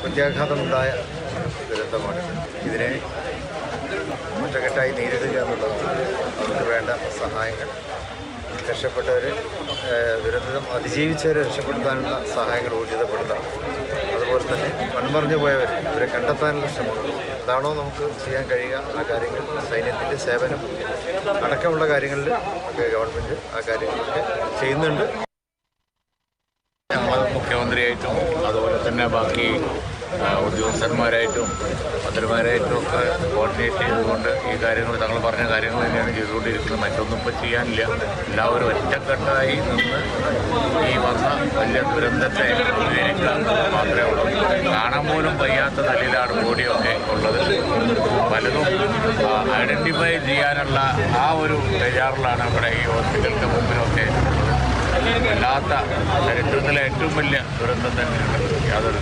പ്രത്യാഘാതമുണ്ടായ ദുരന്തമാണ്. ഇതിനെ ഒറ്റക്കെട്ടായി നേരിടുക എന്നുള്ളതാണ് അവർക്ക് വേണ്ട സഹായങ്ങൾ. രക്ഷപ്പെട്ടവർ ദുരന്തം അതിജീവിച്ചവരെ രക്ഷപ്പെടുത്താനുള്ള സഹായങ്ങൾ ഊർജിതപ്പെടുത്താം അതുപോലെ തന്നെ മൺമറിഞ്ഞു പോയവർ ഇവരെ കണ്ടെത്താനുള്ള ശ്രമങ്ങൾ അതാണോ നമുക്ക് ചെയ്യാൻ കഴിയുക? ആ കാര്യങ്ങൾ സൈന്യത്തിന്റെ സേവനം അടക്കമുള്ള കാര്യങ്ങളിൽ ഒക്കെ ഗവൺമെന്റ് ആ കാര്യങ്ങളൊക്കെ ചെയ്യുന്നുണ്ട്. മുഖ്യമന്ത്രിയായിട്ടും അതുപോലെ തന്നെ ബാക്കി ഉദ്യോഗസ്ഥന്മാരായിട്ടും മന്ത്രിമാരായിട്ടും ഒക്കെ കോർഡിനേറ്റ് ചെയ്തുകൊണ്ട് ഈ കാര്യങ്ങൾ തങ്ങൾ പറഞ്ഞ കാര്യങ്ങൾ തന്നെയാണ് ചെയ്തുകൊണ്ടിരിക്കുന്നത്. മറ്റൊന്നും ഇപ്പോൾ ചെയ്യാനില്ല. എല്ലാവരും ഒറ്റക്കെട്ടായി നിന്ന് ഈ വന്ന വലിയ ദുരന്തത്തെ മാത്രമേ ഉള്ളൂ. കാണാൻ പോലും വയ്യാത്ത നിലയിലാണ് ബോഡിയൊക്കെ ഉള്ളത്. പലതും ഐഡന്റിഫൈ ചെയ്യാനുള്ള ആ ഒരു ബേജാറിലാണ് ഇവിടെ ഈ ഉള്ളത് വല്ലാത്ത ചരിത്രത്തിലെ ഏറ്റവും വലിയ ദുരന്തം തന്നെയാണ് യാതൊരു